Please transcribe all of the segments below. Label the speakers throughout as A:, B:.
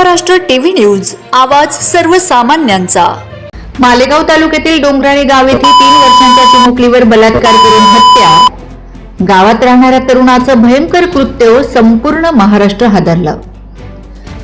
A: Maharashtra TV news आवाज सर्वसामान्यांचा.
B: मालेगाव तालुक्यातील डोंगराळे गाव येथे तीन वर्षांच्या चिमुकलीवर बलात्कार करून हत्या. गावात राहणाऱ्या तरुणाचं भयंकर कृत्य संपूर्ण महाराष्ट्र हादरलं.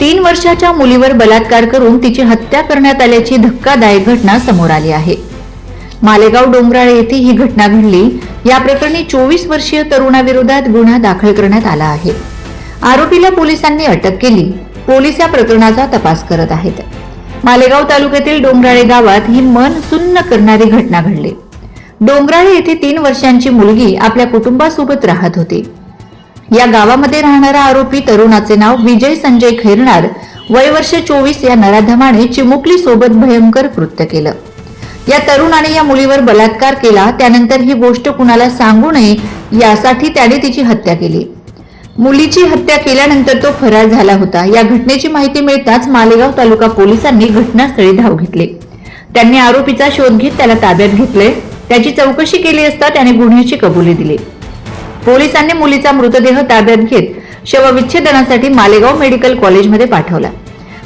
B: तीन वर्षाच्या मुलीवर बलात्कार करून तिची हत्या करण्यात आल्याची धक्कादायक घटना समोर आली आहे. मालेगाव डोंगराळे येथे ही घटना घडली. या प्रकरणी चोवीस वर्षीय तरुणाविरोधात गुन्हा दाखल करण्यात आला आहे. आरोपीला पोलिसांनी अटक केली. पोलीस या प्रकरणाचा तपास करत आहेत. मालेगाव तालुक्यातील डोंगराळे गावात ही मन सुन्न करणारी घटना घडली. डोंगराळे येथे तीन वर्षांची मुलगी आपल्या कुटुंबासोबत राहत होती. या गावामध्ये राहणारा आरोपी तरुणाचे नाव विजय संजय खैरणार वय वर्ष चोवीस या नराधमाने चिमुकली सोबत भयंकर कृत्य केलं. या तरुणाने या मुलीवर बलात्कार केला त्यानंतर ही गोष्ट कुणाला सांगू नये यासाठी त्याने तिची हत्या केली. मुलीची हत्या केल्यानंतर तो फरार झाला होता. या घटनेची माहिती मिळताच मालेगाव तालुका पोलिसांनी घटनास्थळी धाव घेतली. त्यांनी आरोपीचा शोध घेत त्याला ताब्यात घेतले. त्याची चौकशी केली असता त्याने गुन्ह्याची कबुली दिली. पोलिसांनी मुलीचा मृतदेह ताब्यात घेत शवविच्छेदनासाठी मालेगाव मेडिकल कॉलेजमध्ये पाठवला.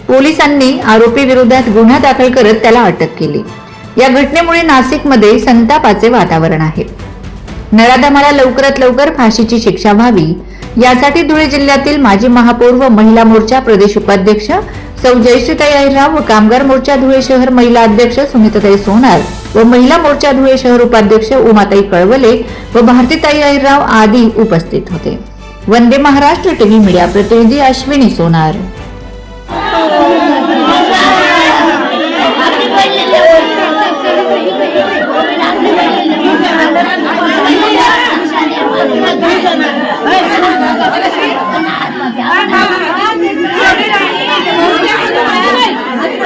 B: पोलिसांनी आरोपी विरोधात गुन्हा दाखल करत त्याला अटक केली. या घटनेमुळे नाशिकमध्ये संतापाचे वातावरण आहे. नराधमाला लवकरात लवकर फाशीची शिक्षा व्हावी. यासाठी धुळे जिल्ह्यातील माजी महापौर व महिला मोर्चा प्रदेश उपाध्यक्ष सौ जयश्रीताई व कामगार मोर्चा धुळे शहर महिला अध्यक्ष सुनीताताई सोनार व महिला मोर्चा धुळे शहर उपाध्यक्ष उमाताई कळवले व भारतीताई अहिरराव आदी उपस्थित होते. वंदे महाराष्ट्र टीव्ही मीडिया प्रतिनिधी अश्विनी सोनार.